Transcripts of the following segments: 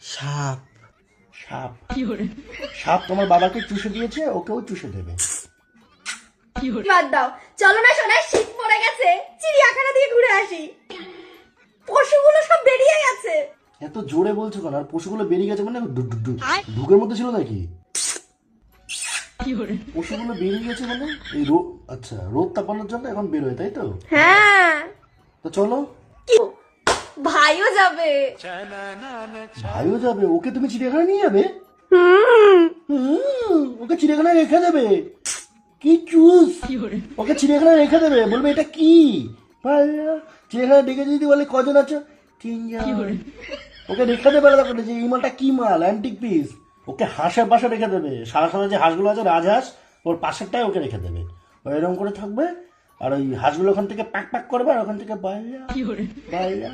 সাপ। সাপ। সাপ তোমার বাবাকে চুষে দিয়েছে ওকেও চুষে দেবে। বাদ দাও। চলো না সোনা শীত পড়ে গেছে। চিড়িয়াখানা দিয়ে ঘুরে আসি। পশুগুলো সব বেরিয়ে গেছে। এত জোরে বলছো কেন? আর পশুগুলো বেরিয়ে গেছে মানে ঢুকের মধ্যে ছিল নাকি? পশুগুলো বেরিয়ে গেছে মানে? এই রোদ আচ্ছা রোদ তাপানোর জন্য এখন বেরোয় তাই তো? হ্যাঁ। তো চলো। কি ভাইও যাবে। ভাইও যাবে? ওকে তুমি চিড়িয়াখানা নিয়ে যাবে? ওকে চিড়িয়াখানায় রেখে দেবে। কি চুজ ওকে চিড়িয়াখানায় রেখে দেবে। বলবে এটা কি? পাল্লা। চিড়িয়াখানায় ডেকে যদি বলে কজন আছো? তিনজন। ওকে রেখে দেবে আলাদা করে। যে এই মালটা কি মাল? অ্যান্টিক পিস ওকে হাঁসের পাশে রেখে দেবে। সারা সারা যে হাঁসগুলো আছে রাজহাঁস ওর পাশেরটাই ওকে রেখে দেবে। ও এরকম করে থাকবে আর ওই হাঁসগুলো ওখান থেকে প্যাক প্যাক করবে আর ওখান থেকে বাইরা বাইরা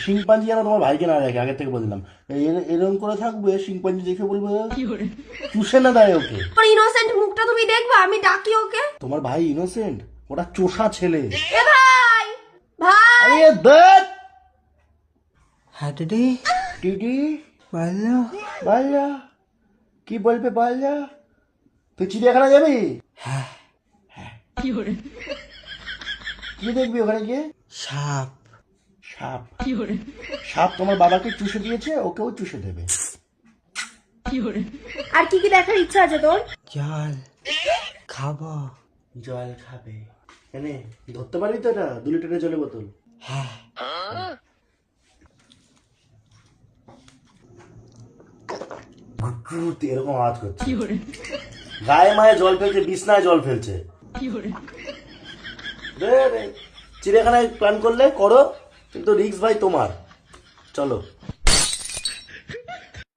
শিংপাঞ্জি যেন তোমার ভাইকে না দেখে আগে থেকে বললাম এর- এরকম করে থাকবে শিংপাঞ্জি দেখে বলবে চুষে না দেয় ওকে। ইনোসেন্ট মুখটা তুমি দেখবা আমি ডাকি ওকে। তোমার ভাই ইনোসেন্ট ওটা চোষা ছেলে। এ ভাই! ভাই! আরে হ্যাঁ দিদি। টিটি বলো বাল্লা কি বলবে বাল্লা তুই চিড়িয়াখানা যাবি? হ্যাঁ। কি দেখবি ওখানে গিয়ে? সাপ। সাপ। সাপ তোমার বাবাকে চুষে দিয়েছে ওকেও চুষে দেবে। আর কি কি দেখার ইচ্ছা আছে তোর? জল। খাব। জল খাবে। এনে ধরতে পারবি তো এটা? দু লিটারের জলের বোতল। হ্যাঁ। এরকম আওয়াজ করছে। গায়ে মায়ে জল ফেলছে বিছনায় জল ফেলছে। চিড়িয়াখানায় প্ল্যান করলে করো। কিন্তু রিক্স ভাই তোমার। চলো।